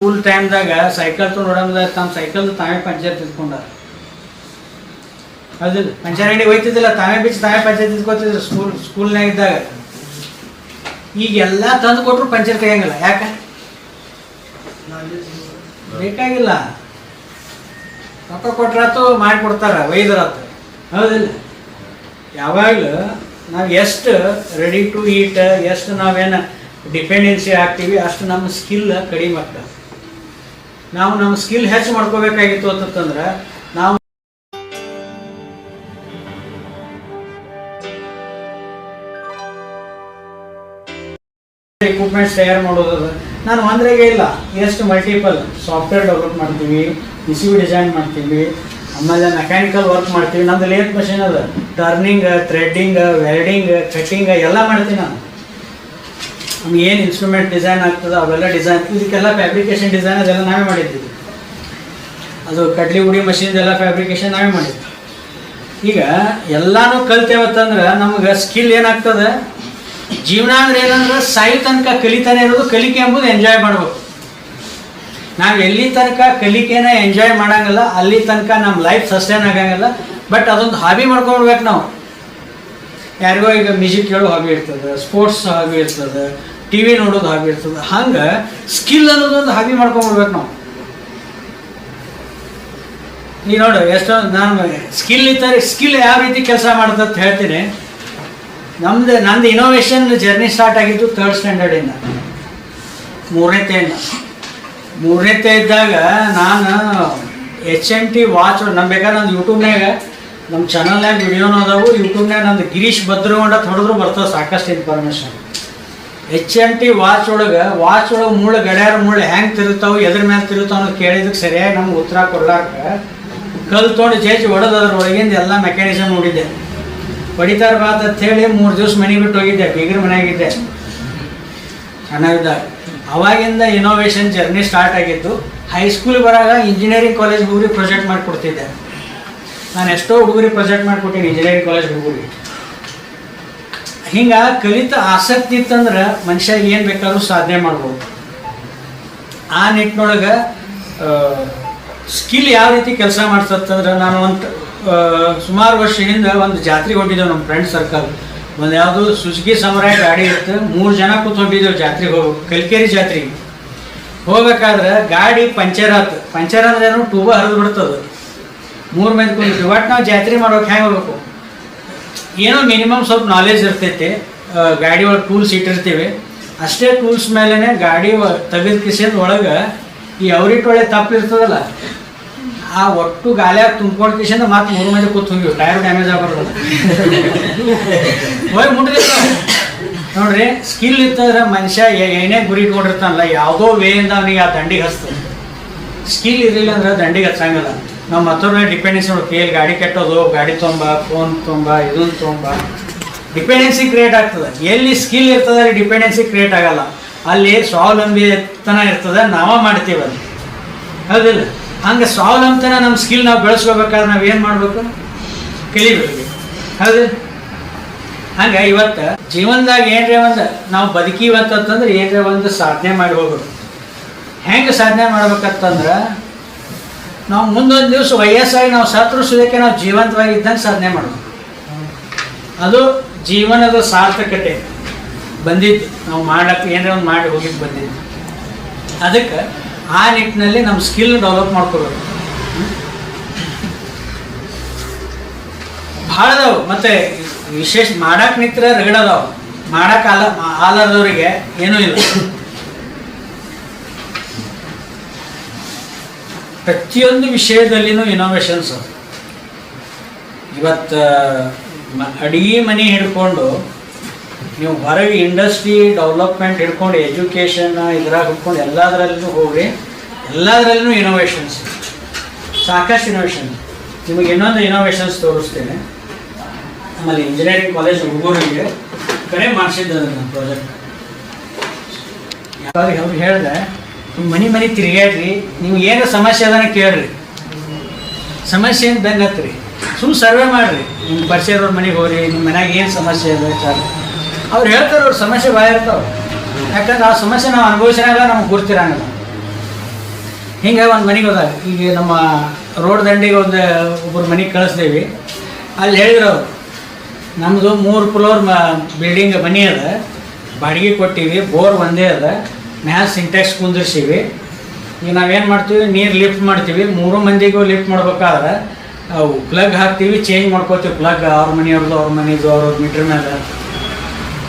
School ಟೈಮ್ದಾಗ cycle ತೊಗೊಂಡು ತಮ್ಮ ಸೈಕಲ್ ತಾವೇ ಪಂಚರ್ ತಿದ್ಕೊಂಡಾರ ಹೌದಿಲ್ಲ ಪಂಚರ್ ಅಂಗಡಿ ಹೋಯ್ತಿದ್ದಿಲ್ಲ, ತಾವೇ ಬಿಚ್ಚಿ ತಾವೇ ಪಂಚರ್ ತಿದ್ಕೋತಿದ್ರು ಸ್ಕೂಲ್ ಸ್ಕೂಲ್ನಾಗ ಇದ್ದಾಗ. ಈಗ ಎಲ್ಲ ತಂದು ಕೊಟ್ಟರು ಪಂಚರ್ ತೆಗಿಯಂಗಿಲ್ಲ. ಯಾಕೆ? ಬೇಕಾಗಿಲ್ಲ. ರೊಕ್ಕ ಕೊಟ್ರಾತು ಮಾಡಿಕೊಡ್ತಾರ ಒಯ್ದ್ರಾತು ಹೌದಿಲ್ಲ ಯಾವಾಗಲೂ ನಾವು ಎಷ್ಟು ರೆಡಿ ಟು ಈಟ್ ಎಷ್ಟು ನಾವೇನು ಡಿಪೆಂಡೆನ್ಸಿ ಆಗ್ತೀವಿ, ಅಷ್ಟು ನಮ್ಮ ಸ್ಕಿಲ್ ಕಡಿಮೆ ಆಗ್ತದೆ. ನಾವು ನಮ್ಮ ಸ್ಕಿಲ್ ಹೆಚ್ಚು ಮಾಡ್ಕೋಬೇಕಾಗಿತ್ತು ಅಂತಂದ್ರೆ ನಾವು ಎಕ್ವಿಪ್ಮೆಂಟ್ಸ್ ತಯಾರು ಮಾಡೋದು. ನಾನು ಒಂದ್ರಾಗೆ ಇಲ್ಲ. ಎಷ್ಟು ಮಲ್ಟಿಪಲ್ ಸಾಫ್ಟ್ವೇರ್ ಡೆವಲಪ್ ಮಾಡ್ತೀವಿ ಪಿ ಡಿಸೈನ್ ಮಾಡ್ತೀವಿ, ಆಮೇಲೆ ಮೆಕ್ಯಾನಿಕಲ್ ವರ್ಕ್ ಮಾಡ್ತೀವಿ. ನಮ್ದು ಲೇಟ್ ಮಷಿನ್ ಅದ ಟರ್ನಿಂಗ್ ಥ್ರೆಡ್ಡಿಂಗ್ ವೆಲ್ಡಿಂಗ್ ಕಟ್ಟಿಂಗ್ ಎಲ್ಲ ಮಾಡ್ತೀನಿ ನಾನು. ನಮ್ಗೆ ಏನು ಇನ್ಸ್ಟ್ರೂಮೆಂಟ್ ಡಿಸೈನ್ ಆಗ್ತದೆ ಅವೆಲ್ಲ ಡಿಸೈನ್ ಇದಕ್ಕೆಲ್ಲ ಫ್ಯಾಬ್ರಿಕೇಶನ್ ಡಿಸೈನ್ ಅದೆಲ್ಲ ನಾವೇ ಮಾಡಿದ್ದೀವಿ ಅದು ಕಡ್ಲಿ ಉಡಿ ಮಷಿನ್ ಎಲ್ಲ ಫ್ಯಾಬ್ರಿಕೇಶನ್ ನಾವೇ ಮಾಡಿದ್ವಿ. ಈಗ ಎಲ್ಲಾನು ಕಲ್ತೇವತ್ತಂದ್ರೆ ನಮ್ಗೆ ಸ್ಕಿಲ್ ಏನಾಗ್ತದೆ? ಜೀವನ ಅಂದ್ರೆ ಏನಂದ್ರೆ ಸಾಯಿ ತನಕ ಕಲಿತಾನೆ ಇರೋದು ಕಲಿಕೆ ಎಂಬುದು ಎಂಜಾಯ್ ಮಾಡ್ಬೇಕು. ನಾವು ಎಲ್ಲಿ ತನಕ ಕಲಿಕೆನ ಎಂಜಾಯ್ ಮಾಡಂಗಿಲ್ಲ, ಅಲ್ಲಿ ತನಕ ನಮ್ಮ ಲೈಫ್ ಸಸ್ಟೈನ್ ಆಗಂಗಿಲ್ಲ ಬಟ್ ಅದೊಂದು ಹಾಬಿ ಮಾಡ್ಕೊಂಡ್ಬಿಡ್ಬೇಕು ನಾವು. ಯಾರಿಗೋ ಈಗ ಮ್ಯೂಸಿಕ್ ಕೇಳೋ ಹಾಬಿ ಇರ್ತದೆ ಸ್ಪೋರ್ಟ್ಸ್ ಹಾಬಿ ಇರ್ತದೆ ಟಿ ವಿ ನೋಡೋದು ಹಾಬಿ ಇರ್ತದೆ. ಹಂಗೆ ಸ್ಕಿಲ್ ಅನ್ನೋದೊಂದು ಹಾಬಿ ಮಾಡ್ಕೊಂಡ್ಬಿಡ್ಬೇಕು ನಾವು. ನೀ ನೋಡು, ಎಷ್ಟೋ ನಾನು ಸ್ಕಿಲ್ ಇದ್ದಾರೆ ಸ್ಕಿಲ್ ಯಾವ ರೀತಿ ಕೆಲಸ ಮಾಡುತ್ತೆ ಅಂತ ಹೇಳ್ತೀನಿ. ನಮ್ದು, ನಂದು ಇನೋವೇಷನ್ ಜರ್ನಿ ಸ್ಟಾರ್ಟ್ ಆಗಿದ್ದು ತರ್ಡ್ ಸ್ಟ್ಯಾಂಡರ್ಡಿಂದ ಮೂರನೇತೆಯಿಂದ ಮೂರನೇತೆ ಇದ್ದಾಗ ನಾನು ಎಚ್ ಎಂ ಟಿ ವಾಚ್ ನಮ್ಮ ಬೇಕಾದ್ರೆ ನಂದು ಯೂಟ್ಯೂಬ್ನಾಗ ನಮ್ಮ ಚಾನಲ್ನಾಗ ವಿಡಿಯೋನೂ ಅದಾವು. ಯೂಟ್ಯೂಬ್ನಾಗ ನಂದು ಗಿರೀಶ್ ಭದ್ರಗೊಂಡ ಹೊಡೆದ್ರು ಬರ್ತದೆ ಸಾಕಷ್ಟು information H M T watch ಒಳಗೆ ವಾಚ್ ಒಳಗೆ ಮುಳ್ಳು ಗಡಿಯಾರ ಮುಳ್ಳು ಹೆಂಗೆ ತಿರುತ್ತಾವು ಎದ್ರ ಮೇಲೆ ತಿರುತ್ತಾವ ಅನ್ನೋದು ಕೇಳಿದಕ್ಕೆ ಸರಿಯಾಗಿ ನಮ್ಗೆ ಉತ್ತರ ಕೊಡ್ಲಾಕ ಕಲ್ಲು ತೊಗೊಂಡು ಜೇಜಿ ಹೊಡೆದು ಅದ್ರ ಒಳಗಿಂದ ಎಲ್ಲ ಮೆಕ್ಯಾನಿಸಮ್ ನೋಡಿದ್ದೆ. ಹೊಡಿತಾರ ಬಾತ್ ಅಂತ ಹೇಳಿ ಮೂರು ದಿವಸ ಮನೆ ಬಿಟ್ಟು ಹೋಗಿದ್ದೆ, ಬೀಗರ ಮನೆಯಾಗಿದ್ದೆ. ಚೆನ್ನಾಗಿದ್ದಾಗ ಅವಾಗಿಂದ ಇನೋವೇಷನ್ ಜರ್ನಿ ಸ್ಟಾರ್ಟ್ ಆಗಿತ್ತು ಹೈಸ್ಕೂಲ್ ಬರಾಗ ಇಂಜಿನಿಯರಿಂಗ್ ಕಾಲೇಜ್ ಹುಡುಗರಿಗೆ ಪ್ರೊಜೆಕ್ಟ್ ಮಾಡಿಕೊಡ್ತಿದ್ದೆ. ನಾನು ಎಷ್ಟೋ ಹುಡುಗರಿಗೆ ಪ್ರೊಜೆಕ್ಟ್ ಮಾಡಿಕೊಟ್ಟಿನಿ ಇಂಜಿನಿಯರಿಂಗ್ ಕಾಲೇಜ್ ಹುಡುಗರಿಗೆ. ಹಿಂಗೆ ಕಲಿತ ಆಸಕ್ತಿ ಇತ್ತಂದ್ರೆ ಮನುಷ್ಯ ಏನು ಬೇಕಾದ್ರೂ ಸಾಧನೆ ಮಾಡ್ಬೋದು. ಆ ನಿಟ್ಟಿನೊಳಗೆ ಸ್ಕಿಲ್ ಯಾವ ರೀತಿ ಕೆಲಸ ಮಾಡ್ತಂದ್ರೆ ನಾನು ಒಂದು ಸುಮಾರು ವರ್ಷ ಹಿಂದೆ ಒಂದು ಜಾತ್ರೆಗೆ ಹೊಂಟಿದ್ದೇವೆ ನಮ್ಮ ಫ್ರೆಂಡ್ ಸರ್ಕಲ್ ಒಂದು ಯಾವುದು ಸುಜುಕಿ ಸಮರಾಯ ಗಾಡಿ ಇತ್ತು, ಮೂರು ಜನ ಕೂತ್ ಹೊಂಟಿದ್ದೇವೆ ಜಾತ್ರೆಗೆ ಹೋಗಿ, ಕಲ್ಕೇರಿ ಜಾತ್ರೆ ಹೋಗ್ಬೇಕಾದ್ರೆ ಗಾಡಿ ಪಂಚರ್ ಆತು. ಪಂಚರ್ ಅಂದ್ರೆ ಏನು ಟೂಬ ಹರಿದು ಬಿಡ್ತದೆ. ಮೂರು ಮಂದಿ ಕುಂತು ಒಟ್ಟು ನಾವು ಜಾತ್ರೆ ಮಾಡೋಕೆ ಹೆಂಗೆ ಹೋಗ್ಬೇಕು? ಏನೋ ಮಿನಿಮಮ್ ಸ್ವಲ್ಪ ನಾಲೆಜ್ ಇರ್ತೈತಿ. ಗಾಡಿ ಒಳಗೆ ಟೂಲ್ಸ್ ಇಟ್ಟಿರ್ತೀವಿ ಅಷ್ಟೇ ಟೂಲ್ಸ್ ಮೇಲೇ ಗಾಡಿ ತೆಗೆದ ಕಿಸೆದ ಒಳಗೆ ಈ ಅವರಿಟ್ಟೊಳೆ ತಪ್ಪು ಇರ್ತದಲ್ಲ, ಆ ಒಟ್ಟು ಗಾಲಿಯಾಗ ತುಂಬ್ಕೊಂಡು ಕಿಸಿನ ಮತ್ತೆ ಮೂರು ಮಂದಿ ಕೂತ್ ಹೋಗಿವಿ ಟೈರ್ ಡ್ಯಾಮೇಜ್ ಆಗ್ಬಾರ್ದು ಹೋಗಿ ಮುಟ್ಟಿದ ನೋಡ್ರಿ ಸ್ಕಿಲ್ ಇತ್ತಂದ್ರೆ ಮನುಷ್ಯ ಏನೇ ಗುರಿ ಇಟ್ಕೊಂಡಿರ್ತಾನಲ್ಲ, ಯಾವುದೋ ವೇಯಿಂದ ಅವನಿಗೆ ಆ ದಂಡಿಗೆ ಹಚ್ತದೆ ಸ್ಕಿಲ್ ಇರಲಿಲ್ಲ ಅಂದ್ರೆ ದಂಡಿಗೆ ಹಚ್ಚಂಗಿಲ್ಲ. ನಾವು ಮತ್ತೊಬ್ಬರ ಡಿಪೆಂಡೆನ್ಸ್ ನೋಡಿ ಕೇಳಿ ಗಾಡಿ ಕೆಟ್ಟೋದು, ಗಾಡಿ ತೊಂಬ ಫೋನ್ ತೊಂಬ, ಇದೊಂದು ತೊಂಬ. ಡಿಪೆಂಡೆನ್ಸಿ ಕ್ರಿಯೇಟ್ ಆಗ್ತದೆ. ಎಲ್ಲಿ ಸ್ಕಿಲ್ ಇರ್ತದೆ ಅಲ್ಲಿ ಡಿಪೆಂಡೆನ್ಸಿ ಕ್ರಿಯೇಟ್ ಆಗಲ್ಲ. ಅಲ್ಲಿ ಸ್ವಾವಲಂಬಿತನ ಇರ್ತದೆ, ನಾವೇ ಮಾಡ್ತೀವಿ ಅಲ್ಲಿ. ಹೌದಿಲ್ಲ? ಹಂಗೆ ಸ್ವಾವಲಂಬಿತನ ನಮ್ಮ ಸ್ಕಿಲ್ ನಾವು ಬೆಳೆಸ್ಕೋಬೇಕಾದ್ರೆ ನಾವು ಏನು ಮಾಡಬೇಕು? ಕಲಿಬೇಕು. ಹೌದು? ಹಂಗೆ ಇವತ್ತು ಜೀವನದಾಗ ಏನ್ರಿ ಒಂದು, ನಾವು ಬದುಕೀವಂತಂದ್ರೆ ಏನರೇ ಒಂದು ಸಾಧನೆ ಮಾಡಿ ಹೋಗ್ಬೇಕು. ಹೆಂಗೆ ಸಾಧನೆ ಮಾಡ್ಬೇಕಂತಂದ್ರೆ ನಾವು ಮುಂದೊಂದು ದಿವಸ ವಯಸ್ಸಾಗಿ ನಾವು ಸತ್ರಿಸೋದಕ್ಕೆ ನಾವು ಜೀವಂತವಾಗಿ ಇದ್ದಂಗೆ ಸಾಧನೆ ಮಾಡೋದು. ಅದು ಜೀವನದ ಸಾರ್ಥಕತೆ. ಬಂದಿದ್ದು. ನಾವು ಮಾಡಕ್ಕೆ ಏನಾರ ಒಂದು ಮಾಡಿ ಹೋಗಿದ್ದು ಬಂದಿದ್ದು. ಅದಕ್ಕೆ ಆ ನಿಟ್ಟಿನಲ್ಲಿ ನಮ್ಮ ಸ್ಕಿಲ್ ಡೆವಲಪ್ ಮಾಡ್ಕೋಬೇಕು. ಭಾಳ ಅದಾವು. ಮತ್ತೆ ವಿಶೇಷ ಮಾಡಕ್ಕೆ ನಿಂತ್ರೆ ರಗಡದವು ಮಾಡಕ್ಕೆ ಆಲ, ಆಲಾರ್ದವ್ರಿಗೆ ಏನೂ ಇಲ್ಲ. ಪ್ರತಿಯೊಂದು ವಿಷಯದಲ್ಲಿನೂ ಇನೋವೇಷನ್ಸ್ ಇವತ್ತು ಅಡಿಗೆ ಮನೆ ಹಿಡ್ಕೊಂಡು ನೀವು ಹೊರಗೆ ಇಂಡಸ್ಟ್ರಿ ಡೆವಲಪ್ಮೆಂಟ್ ಹಿಡ್ಕೊಂಡು ಎಜುಕೇಷನ್ ಇದ್ರಾಗ ಹಿಡ್ಕೊಂಡು ಎಲ್ಲದರಲ್ಲೂ ಹೋಗಿ ಎಲ್ಲದರಲ್ಲೂ ಇನೋವೇಷನ್ಸ್ ಸಾಕಷ್ಟು ಇನೋವೇಷನ್ ನಿಮಗೆ ಇನ್ನೊಂದು ಇನೋವೇಷನ್ಸ್ ತೋರಿಸ್ತೇನೆ. ಆಮೇಲೆ ಇಂಜಿನಿಯರಿಂಗ್ ಕಾಲೇಜ್ ಹುಡುಗರಿಗೆ ಕರೆ ಮಾಡಿಸಿದ್ದೆ ನನ್ನ ಪ್ರಾಜೆಕ್ಟ್ ಯಾವಾಗ ಅವ್ರು ಹೇಳಿದೆ. ಮನೆ ಮನೆ ತಿರುಗಾಡ್ರಿ ನಿಮ್ಗೆ ಏನು ಸಮಸ್ಯೆ ಅದನ್ನ ಕೇಳ್ರಿ. ಸಮಸ್ಯೆ ಅಂತ ಬೆನ್ನ ಸುಮ್ಮ ಸರ್ವೆ ಮಾಡಿರಿ ನಿಮ್ಮ ಇರೋರು ಮನೆಗೆ ಹೋಗ್ರಿ ನಿಮ್ಮ ಮನ್ಯಾಗ ಏನು ಸಮಸ್ಯೆ ಇದೆ ವಿಚಾರ ಅವ್ರು ಹೇಳ್ತಾರೆ ಅವ್ರ ಸಮಸ್ಯೆ ಭಾಳ ಇರ್ತಾವೆ. ಯಾಕಂದ್ರೆ ಆ ಸಮಸ್ಯೆ ನಾವು ಅನುಭವಿಸಿದಾಗ ನಮ್ಗೆ ಗುರ್ತಿರಂಗಿಲ್ಲ ಹಿಂಗೆ ಒಂದು ಮನೆಗೆ ಹೋದಾಗ ಈಗ ನಮ್ಮ ರೋಡ್ ದಂಡಿಗೆ ಒಂದು ಒಬ್ಬರು ಮನೆಗೆ ಕಳಿಸ್ದೇವಿ. ಅಲ್ಲಿ ಹೇಳಿದ್ರು ನಮ್ಮದು ಮೂರು ಫ್ಲೋರ್ ಮ, ಬಿಲ್ಡಿಂಗ್ ಮನೆ ಅದ. ಬಾಡಿಗೆ ಕೊಟ್ಟಿವಿ, ಬೋರ್ ಒಂದೇ ಅದ. ಮ್ಯಾಲ ಸಿಂಟ್ಯಾಕ್ಸ್ ಕುಂದಿರ್ಸೀವಿ. ಈಗ ನಾವೇನು ಮಾಡ್ತೀವಿ? ನೀರು ಲಿಫ್ಟ್ ಮಾಡ್ತೀವಿ. ಮೂರು ಮಂದಿಗೂ ಲಿಫ್ಟ್ ಮಾಡ್ಬೇಕಾದ್ರೆ, ಅವು ಪ್ಲಗ್ ಹಾಕ್ತೀವಿ ಚೇಂಜ್ ಮಾಡ್ಕೋತೀವಿ. ಪ್ಲಗ್ ಅವ್ರ ಮನೆಯವ್ರದ್ದು ಅವ್ರ ಮನೆಯದು ಅವ್ರ ಮೀಟ್ರ್ ಮೇಲೆ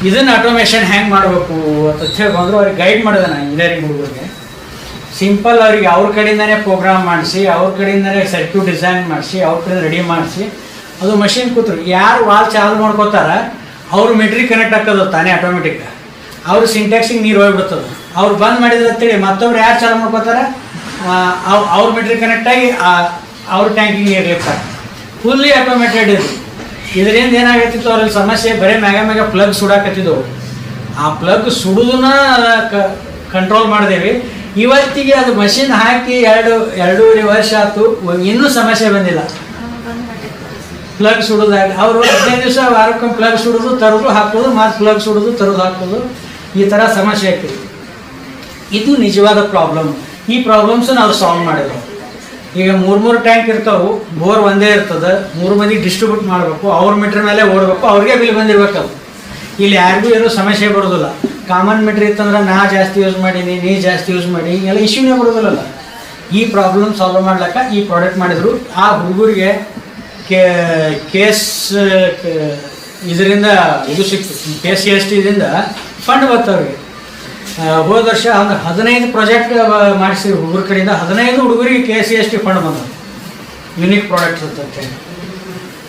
ಇದನ್ನು ಆಟೋಮೇಷನ್ ಹ್ಯಾಂಗೆ ಮಾಡಬೇಕು ಅಂತ ಹೇಳಿ ಬಂದರು. ಅವ್ರಿಗೆ ಗೈಡ್ ಮಾಡಿದೆ ನಾನು ಇಂಜಿನಿಯರಿಂಗ್ ಹುಡುಗರಿಗೆ. ಸಿಂಪಲ್ ಅವ್ರಿಗೆ ಅವ್ರ ಕಡೆಯಿಂದನೇ ಪ್ರೋಗ್ರಾಮ್ ಮಾಡಿಸಿ, ಅವ್ರ ಕಡೆಯಿಂದನೇ ಸರ್ಕ್ಯೂಟ್ ಡಿಸೈನ್ ಮಾಡಿಸಿ, ಅವ್ರ ಕಡೆಯಿಂದ ರೆಡಿ ಮಾಡಿಸಿ. ಅದು ಮಷಿನ್ ಕೂತ್ರು. ಯಾರು ವಾಲ್ ಚಾಲು ಮಾಡ್ಕೋತಾರ, ಅವ್ರ ಮೆಟ್ರಿ ಕನೆಕ್ಟ್ ಹಾಕೋದು ತಾನೇ ಆಟೋಮೆಟಿಕ್ ಅವ್ರು ಸಿಂಟ್ಯಾಕ್ಸಿಗೆ ನೀರು ಹೋಗ್ಬಿಡ್ತದೆ. ಅವ್ರು ಬಂದ್ ಮಾಡಿದ್ರೆ ಅಂತೇಳಿ ಮತ್ತೊಬ್ರು ಯಾರು ಚಾಲು ಮಾಡ್ಕೋತಾರ ಅವ್ರ ಮೀಟ್ರ್ ಕನೆಕ್ಟ್ ಆಗಿ ಅವ್ರ ಟ್ಯಾಂಕಿಗೆ ನೀರು ಇರ್ತಾರೆ ಫುಲ್ಲಿ ಆಟೋಮೇಟೆಡ್ ಇದು. ಇದರಿಂದ ಏನಾಗತ್ತಿತ್ತು, ಅವ್ರಲ್ಲಿ ಸಮಸ್ಯೆ, ಬರೀ ಮ್ಯಾಗ ಮ್ಯಾಗ ಪ್ಲಗ್ ಸುಡಾಕತ್ತಿದ್ದವು ಆ ಪ್ಲಗ್ ಸುಡುದನ್ನ ಕಂಟ್ರೋಲ್ ಮಾಡಿದೇವಿ. ಇವತ್ತಿಗೆ ಅದು ಮಷಿನ್ ಹಾಕಿ ಎರಡು, ಎರಡೂವರೆ ವರ್ಷ ಆಯ್ತು, ಇನ್ನೂ ಸಮಸ್ಯೆ ಬಂದಿಲ್ಲ. ಪ್ಲಗ್ ಸುಡೋದಾಗ ಅವರು ಹದಿನೈದು ದಿವಸ ವಾರಕ್ಕೊಮ್ಮೆ ಪ್ಲಗ್ ಸುಡೋದು, ತರೋದು, ಹಾಕೋದು, ಮತ್ತು ಪ್ಲಗ್ ಸುಡೋದು, ತರೋದು, ಹಾಕೋದು. ಈ ಥರ ಸಮಸ್ಯೆ ಆಗ್ತದೆ. ಇದು ನಿಜವಾದ ಪ್ರಾಬ್ಲಮ್ ಈ ಪ್ರಾಬ್ಲಮ್ಸ್ ನಾವು ಸಾಲ್ವ್ ಮಾಡಿದ್ರು. ಈಗ ಮೂರು ಮೂರು ಟ್ಯಾಂಕ್ ಇರ್ತಾವೆ ಬೋರ್ ಒಂದೇ ಇರ್ತದೆ, ಮೂರು ಮಂದಿ ಡಿಸ್ಟ್ರಿಬ್ಯೂಟ್ ಮಾಡಬೇಕು, ಅವ್ರ ಮೀಟ್ರ್ ಮೇಲೆ ಓಡಬೇಕು, ಅವ್ರಿಗೆ ಬಿಲ್ ಬಂದಿರ್ಬೇಕು ಇಲ್ಲಿ ಯಾರಿಗೂ ಏನೂ ಸಮಸ್ಯೆ ಬರೋದಿಲ್ಲ. ಕಾಮನ್ ಮೀಟ್ರ್ ಇತ್ತಂದ್ರೆ ನಾ ಜಾಸ್ತಿ ಯೂಸ್ ಮಾಡೀನಿ, ನೀ ಜಾಸ್ತಿ ಯೂಸ್ ಮಾಡಿ ಹಿಂಗೆಲ್ಲ ಇಶ್ಯೂನೇ ಬರೋದಿಲ್ಲಲ್ಲ. ಈ ಪ್ರಾಬ್ಲಮ್ ಸಾಲ್ವ್ ಮಾಡ್ಲಿಕ್ಕೆ ಈ ಪ್ರಾಡಕ್ಟ್ ಮಾಡಿದ್ರು. ಆ ಹುಡುಗರಿಗೆ ಕೇಸ್ ಇದರಿಂದ ಇದು ಸಿಕ್ತು ಕೆ ಸಿ ಎಸ್ ಟಿದಿಂದ ಫಂಡ್ ಬರ್ತಾವ್ರಿ ಹೋದ ವರ್ಷ ಅಂದ್ರೆ ಹದಿನೈದು ಪ್ರಾಜೆಕ್ಟ್ ಮಾಡಿಸಿ ಹುಡುಗರ ಕಡೆಯಿಂದ ಹದಿನೈದು ಹುಡುಗರಿಗೆ K C S T fund ಬಂದವು. ಯುನಿಕ್ ಪ್ರಾಡಕ್ಟ್ಸ್ ಅಂತ ಹೇಳಿ.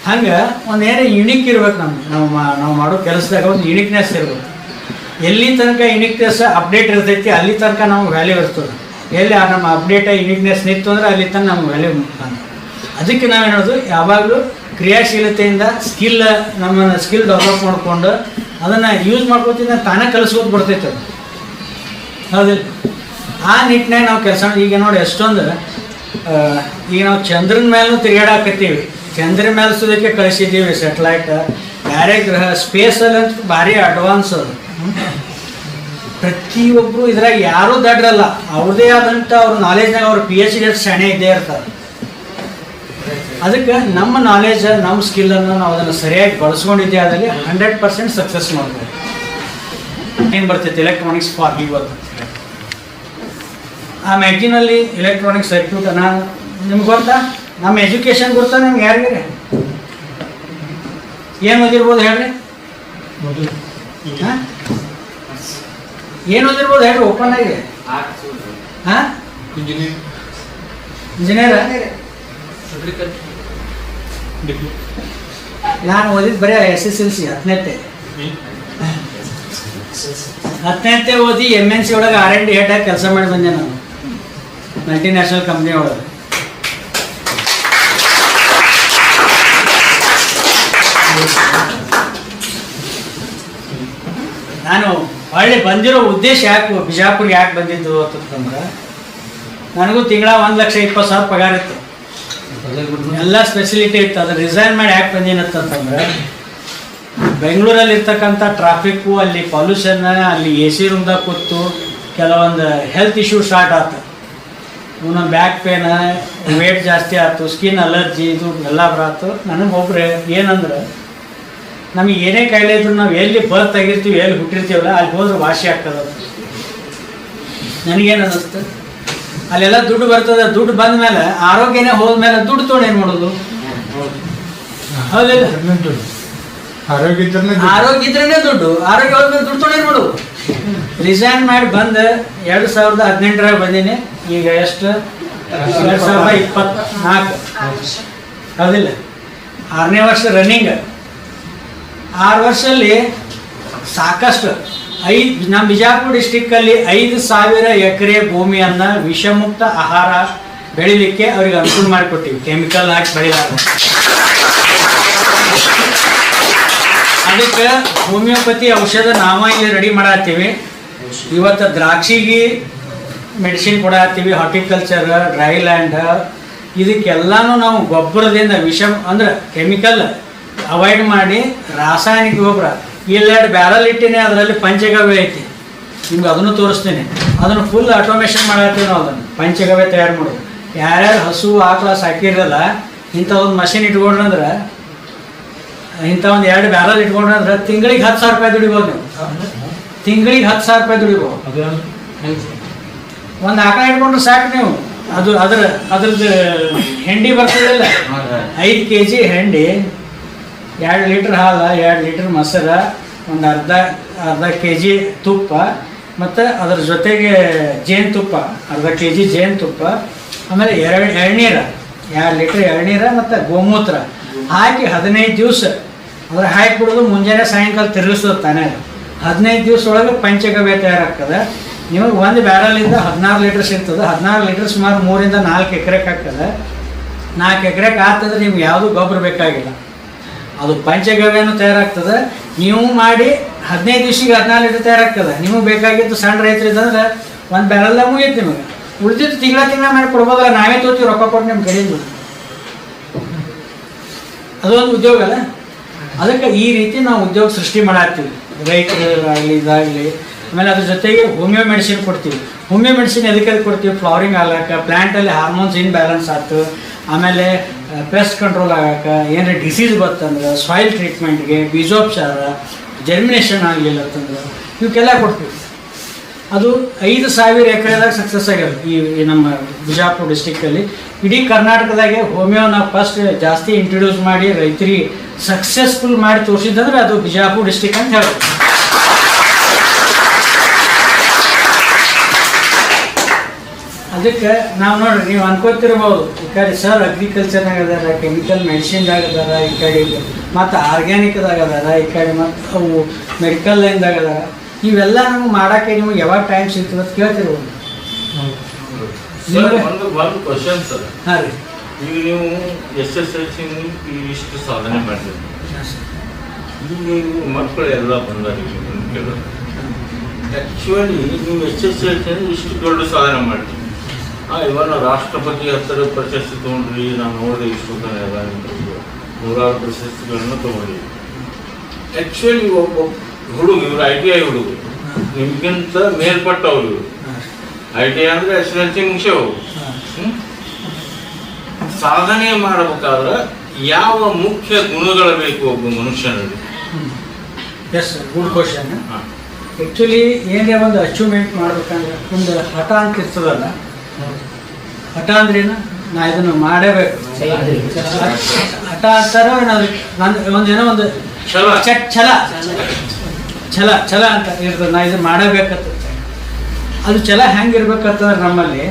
ಹಂಗೆ ಒಂದು ಏನೋ ಯುನಿಕ್ ಇರ್ಬೇಕು ನಮ್ಗೆ. ನಾವು ಮಾ- ನಾವು ಮಾಡೋ ಕೆಲಸದಾಗ ಒಂದು ಯುನಿಕ್ನೆಸ್ ಇರ್ಬೇಕು. ಎಲ್ಲಿ ತನಕ ಯುನಿಕ್ನೆಸ್ ಅಪ್ಡೇಟ್ ಇರ್ತೈತಿ, ಅಲ್ಲಿ ತನಕ ನಮ್ಗೆ ವ್ಯಾಲ್ಯೂ ಇರ್ತದೆ. ಎಲ್ಲಿ ನಮ್ಮ ಅಪ್ಡೇಟ್ ಯುನಿಕ್ನೆಸ್ ನಿಂತು ಅಂದ್ರೆ ಅಲ್ಲಿ ತನಕ ನಮ್ಗೆ ವ್ಯಾಲ್ಯೂ ಅದಕ್ಕೆ ನಾವು ಹೇಳೋದು ಯಾವಾಗಲೂ ಕ್ರಿಯಾಶೀಲತೆಯಿಂದ ಸ್ಕಿಲ್ ನಮ್ಮನ್ನು ಸ್ಕಿಲ್ ಡೆವಲಪ್ ಮಾಡಿಕೊಂಡು ಅದನ್ನು ಯೂಸ್ ಮಾಡ್ಕೋತೀನಿ ತಾನೇ ಕಲಿಸ್ಕೋತ ಬರ್ತೈತೆ ಹೌದಿಲ್ಲ ಆ ನಿಟ್ಟಿನಾಗ ನಾವು ಕೆಲಸ ಈಗ ನೋಡಿ ಎಷ್ಟೊಂದು ಈಗ ನಾವು ಚಂದ್ರನ ಮೇಲೂ ತಿರುಗಾಡಾಕತ್ತೀವಿ ಚಂದ್ರನ ಮೇಲೆ ಸುದಕ್ಕೆ ಕಳಿಸಿದ್ದೀವಿ ಸೆಟ್ಲೈಟ್ ಬೇರೆ ಗ್ರಹ ಸ್ಪೇಸಲ್ಲಿ ಅಂತ ಭಾರಿ ಅಡ್ವಾನ್ಸ್ ಅದು. ಪ್ರತಿಯೊಬ್ಬರು ಇದ್ರಾಗ ಯಾರೂ ದಡ್ರಲ್ಲ. ಅವ್ರದೇ ಆದಂಥ ಅವ್ರ ನಾಲೆಜ್ನಾಗ ಅವ್ರ ಪಿ ಎಚ್ ಡಿ ಶಾಣೆ ಇದ್ದೇ ಇರ್ತಾರೆ. ಅದಕ್ಕೆ ನಮ್ಮ ನಾಲೆಜ್ ನಮ್ಮ ಸ್ಕಿಲ್ಲನ್ನು ನಾವು ಅದನ್ನು ಸರಿಯಾಗಿ ಬಳಸ್ಕೊಂಡಿದ್ದೆ ಆದಲ್ಲಿ ಹಂಡ್ರೆಡ್ ಪರ್ಸೆಂಟ್ ಸಕ್ಸಸ್ ಮಾಡ್ಬೋದು. ಏನು ಬರ್ತೈತೆ? ಎಲೆಕ್ಟ್ರಾನಿಕ್ಸ್ ಫಾರ್ ಅಂತ ಆ ಮ್ಯಾಗ್ಜಿನಲ್ಲಿ ಎಲೆಕ್ಟ್ರಾನಿಕ್ ಸರ್ಕ್ಯೂಟ್ ನಾನು ನಿಮ್ಗೆ ಗೊತ್ತಾ? ನಮ್ಮ ಎಜುಕೇಷನ್ ಗೊತ್ತಾ ನಿಮ್ಗೆ ಯಾರಿಗೆ? ಏನು ಓದಿರ್ಬೋದು ಹೇಳ್ರಿ? ಏನು ಓದಿರ್ಬೋದು ಹೇಳ್ರಿ ಓಪನ್ ಆಗಿ. ಹಾಂ? ಇಂಜಿನಿಯರ್ ನಾನು ಓದಿದ್ದು ಬರೀ ಎಸ್ ಎಸ್ ಎಲ್ ಸಿ ಹತ್ತನೇತೆ ಹತ್ತನೇತೆ ಓದಿ ಎಂ ಎನ್ ಸಿ ಒಳಗೆ ಆರ್ ಎನ್ ಡಿ ಹೆಡ್ ಆಗಿ ಕೆಲಸ ಮಾಡಿ ಬಂದೆ ನಾನು. ಮಲ್ಟಿನ್ಯಾಷನಲ್ ಕಂಪ್ನಿ ಒಳಗೆ. ನಾನು ಹೊಳ್ಳಿ ಬಂದಿರೋ ಉದ್ದೇಶ ಯಾಕೆ, ಬಿಜಾಪುರ್ಗೆ ಯಾಕೆ ಬಂದಿದ್ದು ಅಂತಂದ್ರೆ ನನಗೂ ತಿಂಗಳ ಒಂದು ಲಕ್ಷ ಇಪ್ಪತ್ತು ಸಾವಿರ ಪಗಾರ ಇತ್ತು. ಎಲ್ಲ ಸ್ಪೆಸಿಲಿಟಿ ಇತ್ತು. ಅದು ರಿಸೈನ್ ಮಾಡಿ ಯಾಕೆ ಬಂದಿನತ್ತಂತಂದ್ರೆ ಬೆಂಗಳೂರಲ್ಲಿ ಇರ್ತಕ್ಕಂಥ ಟ್ರಾಫಿಕ್ಕು ಅಲ್ಲಿ ಪಾಲ್ಯೂಷನ್ ಅಲ್ಲಿ ಎ ಸಿ ರೂಮ್ದಾಗ ಕೂತು ಕೆಲವೊಂದು ಹೆಲ್ತ್ ಇಶ್ಯೂ ಸ್ಟಾರ್ಟ್ ಆಯ್ತು ಒಂದೊಂದು ಬ್ಯಾಕ್ ಪೇನ್ ವೇಟ್ ಜಾಸ್ತಿ ಆಯ್ತು ಸ್ಕಿನ್ ಅಲರ್ಜಿ ಇದು ಎಲ್ಲ ಬರಾತು. ನನಗೆ ಒಬ್ಬರು ಏನಂದ್ರೆ, ನಮಗೆ ಏನೇ ಕಾಯಿಲೆ ಇದ್ರು ನಾವು ಎಲ್ಲಿ ಬರ್ತ್ ಆಗಿರ್ತೀವಿ ಎಲ್ಲಿ ಹುಟ್ಟಿರ್ತೀವಲ್ಲ, ಅಲ್ಲಿ ಹೋದ್ರೆ ವಾಸಿ ಆಗ್ತದ. ನನಗೇನು ಅನ್ನಿಸ್ತು ಅಲ್ಲೆಲ್ಲ ದುಡ್ಡು ಬರ್ತದೆ ದುಡ್ಡು ಬಂದ ಮೇಲೆ ಆರೋಗ್ಯನೇ ಹೋದ್ಮೇಲೆ ದುಡ್ಡು ತೊಗೊಂಡು ಏನ್ ಮಾಡೋದು? ಹೌದಿಲ್ಲ ಆರೋಗ್ಯ ಇದ್ರನೇ ಆರೋಗ್ಯ ಇದ್ರೇನೆ ದುಡ್ಡು. ಆರೋಗ್ಯ ಹೋದ್ಮೇಲೆ ದುಡ್ಡು ತೊಗೊಂಡು ಏನು ಮಾಡೋದು? ರಿಸೈನ್ ಮಾಡಿ ಬಂದು ಎರಡು ಸಾವಿರದ ಹದಿನೆಂಟರಾಗ ಬಂದೀನಿ. ಈಗ ಎಷ್ಟು? ಎರಡು ಸಾವಿರದ ಇಪ್ಪತ್ನಾಲ್ಕು. ಹೌದಿಲ್ಲ? ಆರನೇ ವರ್ಷ ರನ್ನಿಂಗ್ ಆರು ವರ್ಷದಲ್ಲಿ ಸಾಕಷ್ಟು ಐದು ನಮ್ಮ ಬಿಜಾಪುರ ಡಿಸ್ಟಿಕ್ಕಲ್ಲಿ ಐದು ಸಾವಿರ ಎಕರೆ ಭೂಮಿಯನ್ನು ವಿಷಮುಕ್ತ ಆಹಾರ ಬೆಳಿಲಿಕ್ಕೆ ಅವ್ರಿಗೆ ಅನುಕೂಲ ಮಾಡಿಕೊಟ್ಟಿವಿ. ಕೆಮಿಕಲ್ ಹಾಕಿ ಬೆಳಿಲಾರ್ದ. ಅದಕ್ಕೆ ಹೋಮಿಯೋಪತಿ ಔಷಧ ನಾವ ಇಲ್ಲಿ ರೆಡಿ ಮಾಡತ್ತೀವಿ. ಇವತ್ತು ದ್ರಾಕ್ಷಿಗೆ ಮೆಡಿಸಿನ್ ಕೊಡತ್ತೀವಿ ಹಾರ್ಟಿಕಲ್ಚರ್ ಡ್ರೈ ಲ್ಯಾಂಡ್ ಇದಕ್ಕೆಲ್ಲಾನು ನಾವು ಗೊಬ್ಬರದಿಂದ ವಿಷ ಅಂದ್ರೆ ಕೆಮಿಕಲ್ ಅವಾಯ್ಡ್ ಮಾಡಿ ರಾಸಾಯನಿಕ ಗೊಬ್ಬರ. ಇಲ್ಲೆರಡು ಬ್ಯಾರಲ್ ಇಟ್ಟಿನಿ ಅದರಲ್ಲಿ ಪಂಚಗವ್ಯ ಐತಿ. ನಿಮ್ಗೆ ಅದನ್ನು ತೋರಿಸ್ತೀನಿ. ಅದನ್ನು ಫುಲ್ ಆಟೋಮೇಷನ್ ಮಾಡತ್ತೀವಿ ನಾವು ಅದನ್ನು. ಪಂಚಗವ್ಯ ತಯಾರು ಮಾಡೋದು. ಯಾರ್ಯಾರು ಹಸು ಆಕಳ ಸಾಕಿರಲ್ಲ ಇಂಥ ಒಂದು ಮಷಿನ್ ಇಟ್ಕೊಂಡ್ರಂದ್ರೆ ಇಂಥ ಒಂದು ಎರಡು ಬ್ಯಾರಲ್ ಇಟ್ಕೊಂಡ್ರಂದ್ರೆ ತಿಂಗಳಿಗೆ ಹತ್ತು ಸಾವಿರ ರೂಪಾಯಿ ದುಡಿಬೋದು ನೀವು. ತಿಂಗಳಿಗೆ ಹತ್ತು ಸಾವಿರ ರೂಪಾಯಿ ದುಡಿಬೋದು. ಒಂದು ಆಕಳ ಇಟ್ಕೊಂಡ್ರೆ ಸಾಕು ನೀವು. ಅದು ಅದ್ರ ಅದ್ರದ್ದು ಹೆಂಡಿ ಬರ್ತದಲ್ಲ? ಐದು ಕೆ ಜಿ ಹೆಂಡಿ ಎರಡು ಲೀಟ್ರ್ ಹಾಲು, ಎರಡು ಲೀಟ್ರ್ ಮೊಸರು, ಒಂದು ಅರ್ಧ ಅರ್ಧ ಕೆ ಜಿ ತುಪ್ಪ, ಮತ್ತು ಅದ್ರ ಜೊತೆಗೆ ಜೇನುತುಪ್ಪ ಅರ್ಧ ಕೆ ಜಿ ಜೇನುತುಪ್ಪ ಆಮೇಲೆ ಎರಡು ಎಳ್ನೀರ, ಎರಡು ಲೀಟ್ರ್ ಎಳ್ನೀರ ಮತ್ತು ಗೋಮೂತ್ರ ಹಾಕಿ ಹದಿನೈದು ದಿವಸ ಅದ್ರ ಹಾಕಿ ಬಿಡೋದು ಮುಂಜಾನೆ ಸಾಯಂಕಾಲ ತಿರುಗಿಸೋದು ತಾನೇ. ಹದಿನೈದು ದಿವಸ ಒಳಗೆ ಪಂಚಗವ್ಯ ತಯಾರಾಗ್ತದೆ. ನಿಮಗೆ ಒಂದು ಬ್ಯಾರಲಿಂದ ಹದಿನಾರು ಲೀಟ್ರ್ ಸಿಗ್ತದೆ. ಹದಿನಾರು ಲೀಟ್ರ್ ಸುಮಾರು ಮೂರಿಂದ ನಾಲ್ಕು ಎಕರೆಗೆ ಆಗ್ತದೆ. ನಾಲ್ಕು ಎಕರೆಗೆ ಆಗ್ತದೆ ನಿಮ್ಗೆ ಯಾವುದು ಗೊಬ್ಬರ ಬೇಕಾಗಿಲ್ಲ. ಅದು ಪಂಚಗವ್ಯನೂ ತಯಾರಾಗ್ತದೆ. ನೀವು ಮಾಡಿ ಹದಿನೈದು ದಿವ್ಸಿಗೆ ಹದಿನಾಲ್ಕು ಲೀಟ್ರ್ ತಯಾರಾಗ್ತದೆ. ನಿಮಗೆ ಬೇಕಾಗಿದ್ದು ಸಣ್ಣ ರೈತರಿದ್ದಂದ್ರೆ ಒಂದು ಬ್ಯಾರಲ್ದಾಗ ಮುಗಿಯುತ್ತೆ ನಿಮಗೆ. ಉಳಿದಿದ್ದು ತಿಂಗಳ ತಿಂಗಳ ಮಾಡಿ ಕೊಡ್ಬೋದಲ್ಲ, ನಾವೇ ತೋತೀವಿ ರೊಕ್ಕ ಕೊಟ್ಟು ನಿಮ್ಮ ಕಡೆಯಿಂದ. ಅದೊಂದು ಉದ್ಯೋಗ ಅಲ್ಲ? ಅದಕ್ಕೆ ಈ ರೀತಿ ನಾವು ಉದ್ಯೋಗ ಸೃಷ್ಟಿ ಮಾಡಾಕ್ತೀವಿ. ರೈತರಾಗಲಿ, ಇದಾಗಲಿ. ಆಮೇಲೆ ಅದ್ರ ಜೊತೆಗೆ ಹೋಮಿಯೋ ಮೆಡಿಸಿನ್ ಕೊಡ್ತೀವಿ. ಹೋಮಿಯೋ ಮೆಡಿಸಿನ್ ಎದಕ್ಕೆ ಕೊಡ್ತೀವಿ? ಫ್ಲವರಿಂಗ್ ಆಗಕ್ಕೆ ಪ್ಲ್ಯಾಂಟಲ್ಲಿ ಹಾರ್ಮೋನ್ಸ್ ಇನ್ಬ್ಯಾಲೆನ್ಸ್ ಆಯ್ತು. ಆಮೇಲೆ ಪೆಸ್ಟ್ ಕಂಟ್ರೋಲ್ ಆಗಕ್ಕೆ ಏನಾರ ಡಿಸೀಸ್ ಬರ್ತಂದ್ರೆ ಸಾಯಿಲ್ ಟ್ರೀಟ್ಮೆಂಟ್ಗೆ ಬೀಜೋಪಚಾರ ಜರ್ಮಿನೇಷನ್ ಆಗಲಿಲ್ಲ ಅಂತಂದ್ರೆ ಇವಕ್ಕೆಲ್ಲ ಕೊಡ್ತೀವಿ ಅದು ಐದು ಸಾವಿರ ಎಕರೆದಾಗ ಸಕ್ಸಸ್ ಆಗ್ಯದ ಈ ನಮ್ಮ ಬಿಜಾಪುರ ಡಿಸ್ಟಿಕ್ಕಲ್ಲಿ ಇಡೀ ಕರ್ನಾಟಕದಾಗೆ ಹೋಮಿಯೋನ ಫಸ್ಟ್ ಜಾಸ್ತಿ ಇಂಟ್ರೊಡ್ಯೂಸ್ ಮಾಡಿ ರೈತರಿಗೆ ಸಕ್ಸಸ್ಫುಲ್ ಮಾಡಿ ತೋರಿಸಿದಂದ್ರೆ ಅದು ಬಿಜಾಪುರ ಡಿಸ್ಟಿಕ್ ಅಂತ ಹೇಳೋದು ಅದಕ್ಕೆ ನಾವು ನೋಡ್ರಿ ನೀವು ಅನ್ಕೋತಿರ್ಬೋದು ಈ ಕಡೆ ಸರ್ ಅಗ್ರಿಕಲ್ಚರ್ನಾಗ ಅದಾರ ಕೆಮಿಕಲ್ ಮೆಡಿಸಿನ್ದಾಗ ಅದಾರ ಈ ಕಡೆ ಮತ್ತು ಆರ್ಗ್ಯಾನಿಕ್ದಾಗ ಅದಾರ ಈ ಕಡೆ ಮತ್ತು ಅವು ಮೆಡಿಕಲ್ ಲೈನ್ದಾಗ ಅದಾರ. ಇವೆಲ್ಲ ನಮ್ಗೆ ಮಾಡೋಕ್ಕೆ ನಿಮ್ಗೆ ಯಾವಾಗ ಟೈಮ್ ಸಿಗ್ತದೆ ಅಂತ ಕೇಳ್ತಿರ್ಬೋದು. ಒಂದು ಒಂದು ಕ್ವಶನ್ ಸರ್ ಹಾಂ ರೀ. ಈಗ ನೀವು ಎಸ್ ಎಸ್ ಎಲ್ ಸಿ ಇಷ್ಟು ಸಾಧನೆ ಮಾಡಿದ್ರಿ ಈಗ ನೀವು ಮಕ್ಕಳು ಎಲ್ಲ ಬಂದಾರ ಆ್ಯಕ್ಚುಲಿ ನೀವು ಎಸ್ ಎಸ್ ಎಲ್ ಸಿ ಇಷ್ಟು ದೊಡ್ಡ ಸಾಧನೆ ಮಾಡಿದ್ರಿ ಇವನ್ನ ರಾಷ್ಟ್ರಪತಿ ಹತ್ತಿರ ಪ್ರಶಸ್ತಿ ತೊಗೊಂಡ್ರಿ ನಾನು ನೋಡಿದೆ ಇಷ್ಟು ಎಲ್ಲ ನೂರಾರು ಪ್ರಶಸ್ತಿಗಳನ್ನು ತೊಗೊಂಡ್ರಿ ಆ್ಯಕ್ಚುಲಿ ಒಬ್ಬ ಹುಡುಗ ಇವರು ಐ ಟಿ ಐ ಹುಡುಗ. ನಿಮ್ಗಿಂತ ಮೇಲ್ಪಟ್ಟವ್ರು ಇವರು. ಐ ಟಿ ಐ ಅಂದರೆ ಎಸ್ ಎಲ್ ಸಿ ಮುಗಿಸೇ ಹೋಗು ಸಾಧನೆ ಮಾಡಬೇಕಾದ್ರೆ ಯಾವ ಮುಖ್ಯ ಗುಣಗಳು ಬೇಕು ಒಬ್ಬ ಮನುಷ್ಯನಲ್ಲಿ? Yes good question. ಆ್ಯಕ್ಚುಲಿ ಏನೇ ಒಂದು ಅಚೀವ್ಮೆಂಟ್ ಮಾಡ್ಬೇಕಂದ್ರೆ ಒಂದು ಹಠ ಅಂತ ಇರ್ತದಲ್ಲ ಹಠ ಅಂದ್ರೇನು ನಾ ಇದನ್ನು ಮಾಡಬೇಕು. ಹಠ ಅಂತಾರೋ ನಾನು ನನ್ನ ಒಂದು ಏನೋ ಒಂದು ಛಲ. ಚ- ಛಲ. ಛಲ ಛಲ ಅಂತ ಇರ್ತದೆ ನಾ ಇದನ್ನು ಮಾಡಬೇಕಂತ. ಅದು ಛಲ ಹೆಂಗಿರ್ಬೇಕಂತಂದ್ರೆ ನಮ್ಮಲ್ಲಿ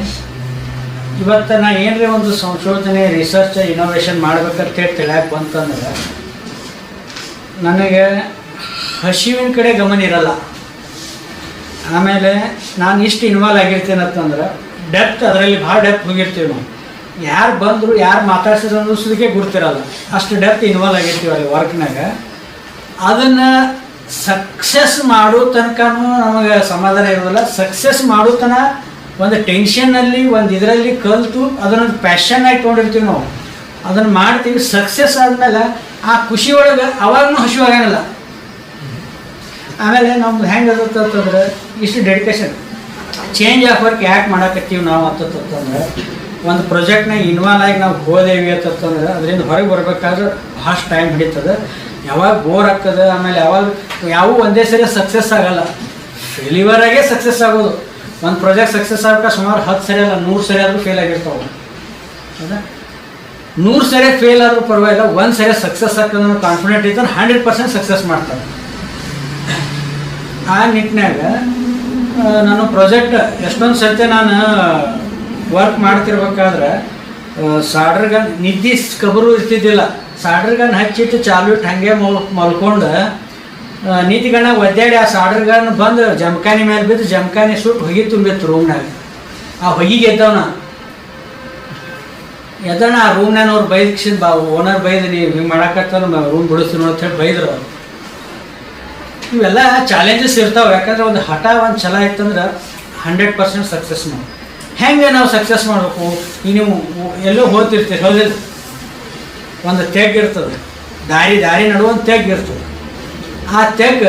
ಇವತ್ತು ನಾ ಏನ್ರಿ ಒಂದು ಸಂಶೋಧನೆ ರಿಸರ್ಚ್ ಇನೋವೇಷನ್ ಮಾಡ್ಬೇಕಂತ ಹೇಳಿ ತಿಳಿಯಾಕೆ ಬಂತಂದ್ರೆ ನನಗೆ ಹಸಿವಿನ ಕಡೆ ಗಮನ ಇರಲ್ಲ. ಆಮೇಲೆ ನಾನು ಇಷ್ಟು ಇನ್ವಾಲ್ವ್ ಆಗಿರ್ತೀನಿ ಅಂತಂದ್ರೆ ಡೆಪ್ತ್ ಅದರಲ್ಲಿ ಭಾಳ ಡೆಪ್ತ್ ಹೋಗಿರ್ತೀವಿ ನಾವು. ಯಾರು ಬಂದರು, ಯಾರು ಮಾತಾಡ್ಸಿದ್ರು ಅನ್ನಿಸೋದಕ್ಕೆ ಗುರ್ತಿರಲ್ಲ. ಅಷ್ಟು ಡೆಪ್ತ್ ಇನ್ವಾಲ್ವ್ ಆಗಿರ್ತೀವಿ ಅಲ್ಲಿ ವರ್ಕ್ನಾಗ ಅದನ್ನು ಸಕ್ಸಸ್ ಮಾಡೋ ತನಕನೂ ನಮಗೆ ಸಮಾಧಾನ ಇರೋದಿಲ್ಲ. ಸಕ್ಸಸ್ ಮಾಡೋ ತನ ಒಂದು ಟೆನ್ಷನ್ನಲ್ಲಿ ಒಂದು ಇದರಲ್ಲಿ ಕಲಿತು ಅದನ್ನೊಂದು ಪ್ಯಾಷನ್ ಆಗಿ ತೊಗೊಂಡಿರ್ತೀವಿ ನಾವು. ಅದನ್ನು ಮಾಡ್ತೀವಿ ಸಕ್ಸಸ್ ಆದಮೇಲೆ ಆ ಖುಷಿ ಒಳಗೆ ಅವಾಗೂ ಹಸಿವಾಗಲ್ಲ ಆಮೇಲೆ ನಮ್ದು ಹೆಂಗೆ ಇರುತ್ತೆ ಅಂತಂದ್ರೆ ಇಷ್ಟು ಡೆಡಿಕೇಶನ್ ಚೇಂಜ್ ಆಫ್ ವರ್ಕ್ ಯಾಕೆ ಮಾಡಕತ್ತೀವಿ ನಾವು ಅಂತಂದ್ರೆ ಒಂದು ಪ್ರೊಜೆಕ್ಟ್ನಾಗ ಇನ್ವಾಲ್ವ್ ಆಗಿ ನಾವು ಹೋದೇವಿ ಅಂತಂದ್ರೆ ಅದರಿಂದ ಹೊರಗೆ ಬರಬೇಕಾದ್ರೆ ಭಾಳಷ್ಟು ಟೈಮ್ ಹಿಡಿತದೆ. ಯಾವಾಗ ಬೋರ್ ಆಗ್ತದೆ, ಆಮೇಲೆ ಯಾವಾಗ ಯಾವೂ ಒಂದೇ ಸರಿ ಸಕ್ಸಸ್ ಆಗಲ್ಲ. ಫೇಲ್ಯೂರ್ ಆಗೇ ಸಕ್ಸಸ್ ಆಗೋದು. ಒಂದು ಪ್ರಾಜೆಕ್ಟ್ ಸಕ್ಸಸ್ ಆಗಕ್ಕೆ ಸುಮಾರು ಹತ್ತು ಸರಿ ಅಲ್ಲ, ನೂರು ಸರಿ ಆದರೂ ಫೇಲ್ ಆಗಿರ್ತಾವೆ. ಹೌದಾ? ನೂರು ಸರಿ ಫೇಲ್ ಆದರೂ ಪರವಾಗಿಲ್ಲ, ಒಂದು ಸರಿ ಸಕ್ಸಸ್ ಆಗ್ತದೆ ಕಾನ್ಫಿಡೆಂಟ್ ಇದ್ದರೆ ಹಂಡ್ರೆಡ್ ಪರ್ಸೆಂಟ್ ಸಕ್ಸಸ್ ಮಾಡ್ತಾರೆ. ಆ ನಿಟ್ಟಿನಾಗ ನಾನು ಪ್ರಾಜೆಕ್ಟ್ ಎಷ್ಟೊಂದು ಸರ್ತಿ ನಾನು ವರ್ಕ್ ಮಾಡ್ತಿರ್ಬೇಕಾದ್ರೆ ಸಾಡ್ರ್ ಗನ್ ನಿದ್ದೆ ಕಬರು ಇರ್ತಿದ್ದಿಲ್ಲ. ಸಾಡ್ರ್ ಗನ್ ಹಚ್ಚಿಟ್ಟು ಚಾಲು ಇಟ್ಟು ಹಾಗೆ ಮಲ್ ಮಲ್ಕೊಂಡು ನಿದ್ದಿಗಣ ಒದ್ದಾಡಿ ಆ ಸಾಡ್ರ್ ಗನ್ ಬಂದು ಜಮಖಾನಿ ಮೇಲೆ ಬಿದ್ದು ಜಮಖಾನಿ ಸುಟ್ಟು ಹೊಗೆ ತುಂಬಿತ್ತು ರೂಮ್ನಾಗ ಆ ಹೊಗಿಗೆ ಎದ್ದವನ ಎದ್ದಣ ಆ ರೂಮ್ನಾಗ ಅವ್ರು ಬೈದ್ ಬಾ ಓನರ್ ಬೈದು ನೀವು ಹಿಂಗೆ ರೂಮ್ ಬಿಡಿಸ್ತೀನಿ ಅಂತ ಹೇಳಿ ಬೈದ್ರು ಅವ್ರು. ಇವೆಲ್ಲ ಚಾಲೆಂಜಸ್ ಇರ್ತಾವೆ. ಯಾಕಂದ್ರೆ ಒಂದು ಹಠ ಒಂದು ಛಲ ಇತ್ತಂದ್ರೆ ಹಂಡ್ರೆಡ್ ಪರ್ಸೆಂಟ್ ಸಕ್ಸಸ್ ಮಾಡಿ. ಹೆಂಗೆ ನಾವು ಸಕ್ಸಸ್ ಮಾಡಬೇಕು? ಈ ನೀವು ಎಲ್ಲೋ ಹೋಗ್ತಿರ್ತೀರಿ ಹೌದಿಲ್ಲ ಒಂದು ತೆಗ್ ಇರ್ತದೆ. ದಾರಿ ದಾರಿ ನಡುವ ಒಂದು ತೆಗ್ ಇರ್ತದೆ. ಆ ತೆಗ್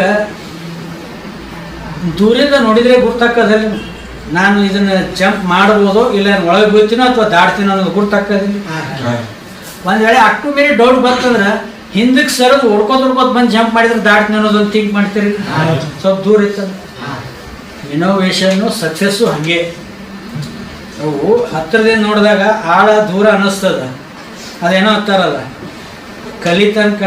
ದೂರಿಂದ ನೋಡಿದರೆ ಗುರ್ತಕ್ಕದಲ್ಲಿ ನಾನು ಇದನ್ನು ಜಂಪ್ ಮಾಡ್ಬೋದು ಇಲ್ಲ ಒಳಗೆ ಬೀಳ್ತೀನೋ ಅಥವಾ ದಾಡ್ತೀನೋ ಅನ್ನೋದು ಗುರ್ತಕ್ಕದಲ್ಲಿ. ಒಂದು ವೇಳೆ ಅಷ್ಟು ಮೇಲೆ ಡೌಟ್ ಬರ್ತಂದ್ರ ಹಿಂದಕ್ಕೆ ಸರದ್ ಹೊಡ್ಕೋದ್ ಹೊಡ್ಕೋದ್ ಬಂದು ಜಂಪ್ ಮಾಡಿದ್ರೆ ದಾಟ್ತೀನಿ ಅನ್ನೋದೊಂದು ಥಿಂಕ್ ಮಾಡ್ತೀರಿ? ಸ್ವಲ್ಪ ದೂರ ಇರ್ತದೆ ಇನೋವೇಷನ್ನು ಸಕ್ಸಸ್ಸು ಹಾಗೆ. ಅವು ಹತ್ತಿರದಿಂದ ನೋಡಿದಾಗ ಆಳ ದೂರ ಅನ್ನಿಸ್ತದ. ಅದೇನೋ ಅಂತಾರಲ್ಲ. ಕಲಿ ತನಕ